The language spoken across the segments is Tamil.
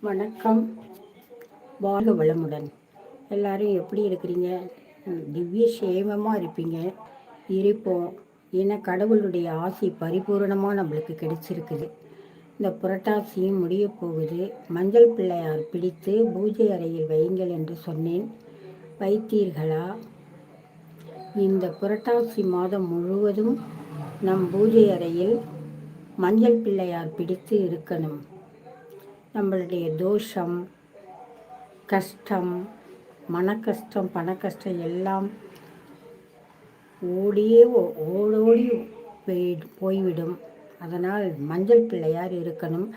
வணக்கம். வாழ்க வளமுடன். எல்லாரும் எப்படி இருக்கிறீங்க? திவ்ய சேமமாக இருப்பீங்க. இருப்போம். ஏன்னா கடவுளுடைய ஆசை பரிபூரணமாக நம்மளுக்கு கிடைச்சிருக்குது. இந்த புரட்டாசியும் முடிய போகுது. மஞ்சள் பிள்ளையார் பிடித்து பூஜை அறையில் வையுங்கள் என்று சொன்னேன். வைத்தீர்களா? இந்த புரட்டாசி மாதம் முழுவதும் நம் பூஜை அறையில் மஞ்சள் பிள்ளையார் பிடித்து இருக்கணும். நம்மளுடைய தோஷம் கஷ்டம் மன கஷ்டம் பண கஷ்டம் எல்லாம் ஓடியே ஓ- ஓடோடி போய் போய்விடும். அதனால் மஞ்சள் பிள்ளையார் இருக்கணும்.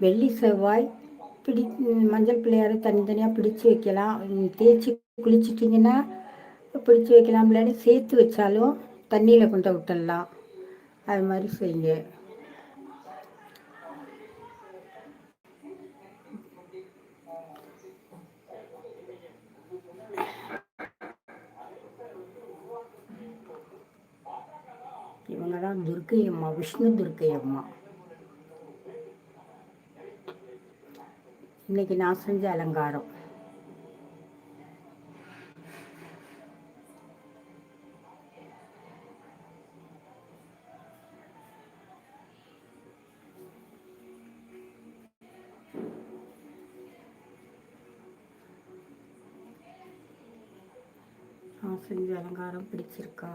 வெள்ளி செவ்வாய் பிடி மஞ்சள் பிள்ளையாரை தனித்தனியாக பிடிச்சு வைக்கலாம். தேய்ச்சி குளிச்சிட்டிங்கன்னா பிடிச்சி வைக்கலாம். இல்லாட்டி சேர்த்து வச்சாலும் தண்ணியில் கொண்டு விட்டுடலாம். அது மாதிரி செய்யுங்க. இவங்க தான் துர்க்கை அம்மா விஷ்ணு துர்க்கை அம்மா இன்னைக்கு நான் செஞ்ச அலங்காரம். நான் செஞ்ச அலங்காரம் பிடிச்சிருக்கா?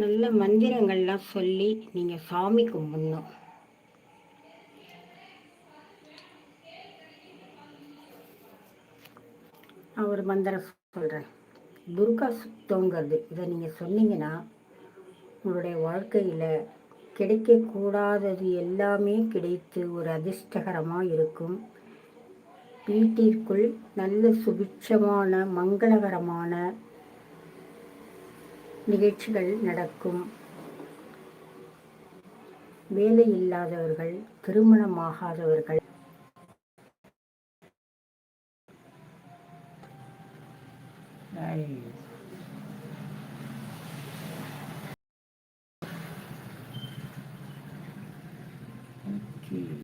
நல்ல மந்திரங்கள்லாம் சொல்லி நீங்கள் சாமி கும்பிடணும். நான் ஒரு மந்திரம் சொல்கிறேன் துர்கா சுத்தங்கிறது இதை நீங்கள் சொன்னீங்கன்னா உங்களுடைய வாழ்க்கையில் கிடைக்கக்கூடாதது எல்லாமே கிடைத்து ஒரு அதிர்ஷ்டகரமாக இருக்கும். வீட்டிற்குள் நல்ல சுபிட்சமான மங்களகரமான நிகழ்ச்சிகள் நடக்கும். வேலை இல்லாதவர்கள் திருமணமாகாதவர்கள். Okay.